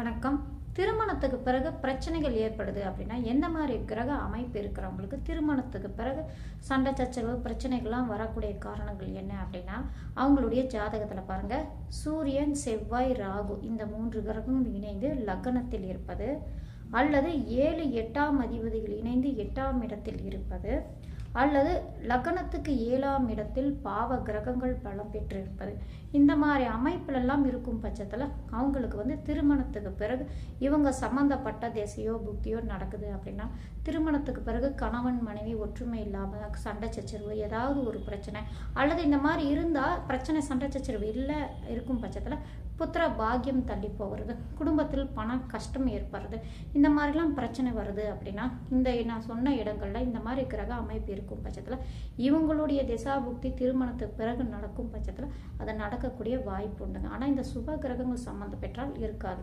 வணக்கம். திருமணத்துக்கு பிறகு பிரச்சனைகள் ஏற்படுது அப்படின்னா எந்த மாதிரி கிரக அமைப்பு இருக்கிறவங்களுக்கு திருமணத்துக்கு பிறகு சண்டை சச்சரவு பிரச்சனைகள்லாம் வரக்கூடிய காரணங்கள் என்ன அப்படின்னா அவங்களுடைய ஜாதகத்தில் பாருங்க சூரியன் செவ்வாய் ராகு இந்த மூன்று கிரகமும் இணைந்து லக்னத்தில் இருப்பது அல்லது ஏழு எட்டாம் அதிபதிகள் இணைந்து எட்டாம் இடத்தில் இருப்பது அல்லது லக்னத்துக்கு ஏழாம் இடத்தில் பாவ கிரகங்கள் பலம் பெற்றிருப்பது. இந்த மாதிரி அமைப்புலெல்லாம் இருக்கும் பட்சத்தில் அவங்களுக்கு வந்து திருமணத்துக்கு பிறகு இவங்க சம்மந்தப்பட்ட தேசையோ புக்தியோ நடக்குது அப்படின்னா திருமணத்துக்கு பிறகு கணவன் மனைவி ஒற்றுமை இல்லாமல் சண்டை சச்சரவு ஏதாவது ஒரு பிரச்சனை அல்லது இந்த மாதிரி இருந்தால் பிரச்சனை சண்டை சச்சரவு இல்லை இருக்கும் பட்சத்தில் புத்திர பாக்கியம் தள்ளி போகிறது. குடும்பத்தில் பணம் கஷ்டம் ஏற்படுறது. இந்த மாதிரிலாம் பிரச்சனை வருது அப்படின்னா இந்த நான் சொன்ன இடங்களில் இந்த மாதிரி கிரக அமைப்பு இருக்கும் பட்சத்தில். இவங்களுடைய திசாபுக்தி திருமணத்துக்கு பிறகு நடக்கும் பட்சத்தில் அது நடக்கக்கூடிய வாய்ப்பு உண்டுங்க. ஆனால் இந்த சுப கிரகங்கள் சம்மந்த பெற்றால் இருக்காது.